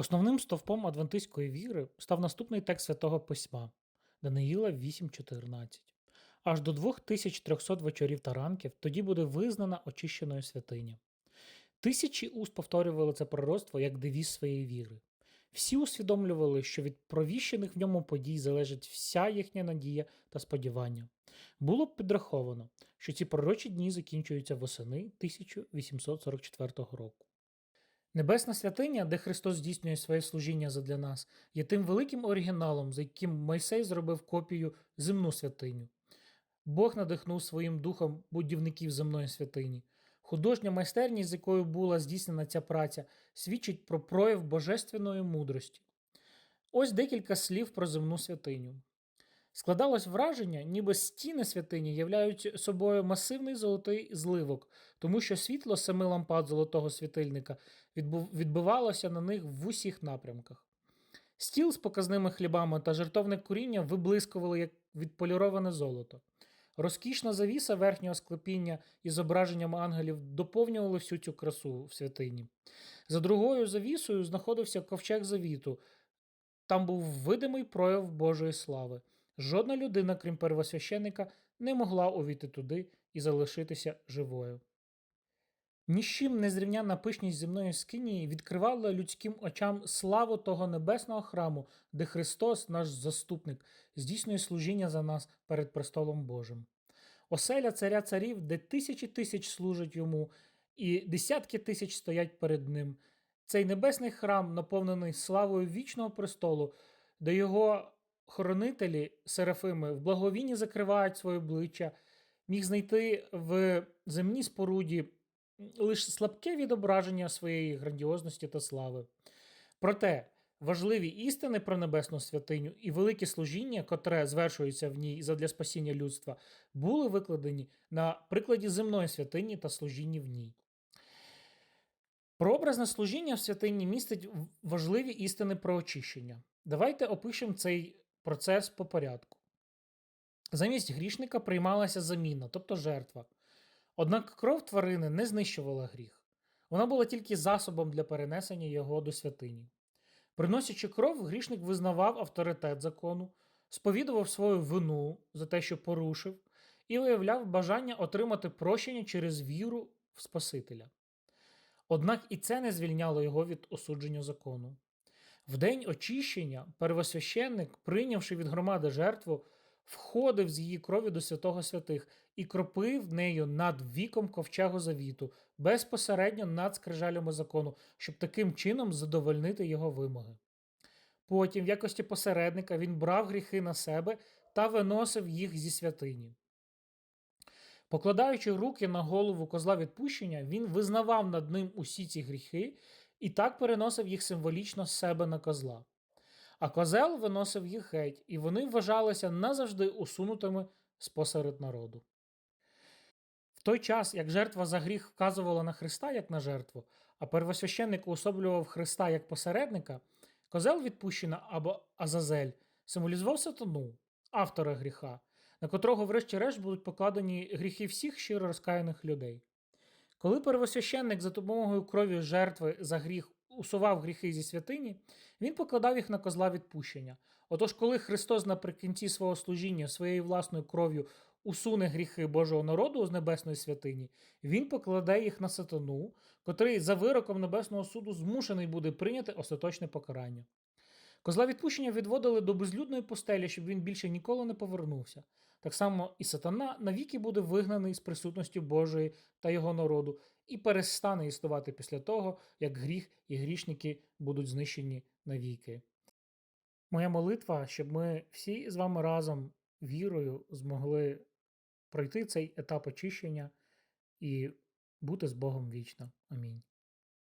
Основним стовпом адвентистської віри став наступний текст Святого Письма Даниїла 8.14. Аж до 2300 вечорів та ранків тоді буде визнана очищеною святиня. Тисячі уст повторювали це пророцтво як девіз своєї віри. Всі усвідомлювали, що від провіщених в ньому подій залежить вся їхня надія та сподівання. Було б підраховано, що ці пророчі дні закінчуються восени 1844 року. Небесна святиня, де Христос здійснює своє служіння задля нас, є тим великим оригіналом, за яким Мойсей зробив копію земну святиню. Бог надихнув своїм духом будівників земної святині. Художня майстерність, з якою була здійснена ця праця, свідчить про прояв божественної мудрості. Ось декілька слів про земну святиню. Складалось враження, ніби стіни святині являють собою масивний золотий зливок, тому що світло семи лампад золотого світильника відбивалося на них в усіх напрямках. Стіл з показними хлібами та жертовне куріння виблискували як відполіроване золото. Розкішна завіса верхнього склепіння із зображенням ангелів доповнювали всю цю красу в святині. За другою завісою знаходився ковчег завіту. Там був видимий прояв Божої слави. Жодна людина, крім первосвященника, не могла увійти туди і залишитися живою. Ні з чим незрівнянна пишність земної скинії відкривала людським очам славу того небесного храму, де Христос, наш заступник, здійснює служіння за нас перед престолом Божим. Оселя царя царів, де тисячі тисяч служать йому, і десятки тисяч стоять перед ним. Цей небесний храм, наповнений славою вічного престолу, де його хоронителі, серафими, в благовінні закривають своє обличчя, міг знайти в земній споруді лише слабке відображення своєї грандіозності та слави. Проте важливі істини про небесну святиню і велике служіння, котре звершується в ній задля спасіння людства, були викладені на прикладі земної святині та служіння в ній. Прообразне служіння в святині містить важливі істини про очищення. Давайте опишемо цей процес по порядку. Замість грішника приймалася заміна, тобто жертва. Однак кров тварини не знищувала гріх. Вона була тільки засобом для перенесення його до святині. Приносячи кров, грішник визнавав авторитет закону, сповідував свою вину за те, що порушив, і виявляв бажання отримати прощення через віру в Спасителя. Однак і це не звільняло його від осудження закону. В день очищення первосвященник, прийнявши від громади жертву, входив з її крові до святого святих і кропив нею над віком ковчегу завіту, безпосередньо над скрижалями закону, щоб таким чином задовольнити його вимоги. Потім, в якості посередника, він брав гріхи на себе та виносив їх зі святині. Покладаючи руки на голову козла відпущення, він визнавав над ним усі ці гріхи і так переносив їх символічно з себе на козла. А козел виносив їх геть, і вони вважалися назавжди усунутими спосеред народу. В той час, як жертва за гріх вказувала на Христа як на жертву, а первосвященник уособлював Христа як посередника, козел відпущена або Азазель символізував сатану, автора гріха, на котрого, врешті-решт, будуть покладені гріхи всіх щиро розкаяних людей. Коли первосвященник за допомогою крові жертви за гріх усував гріхи зі святині, він покладав їх на козла відпущення. Отож, коли Христос наприкінці свого служіння своєю власною кров'ю усуне гріхи Божого народу з небесної святині, він покладе їх на сатану, котрий за вироком небесного суду змушений буде прийняти остаточне покарання. Козла відпущення відводили до безлюдної пустелі, щоб він більше ніколи не повернувся. Так само і сатана навіки буде вигнаний з присутності Божої та його народу і перестане існувати після того, як гріх і грішники будуть знищені навіки. Моя молитва, щоб ми всі з вами разом вірою змогли пройти цей етап очищення і бути з Богом вічно. Амінь.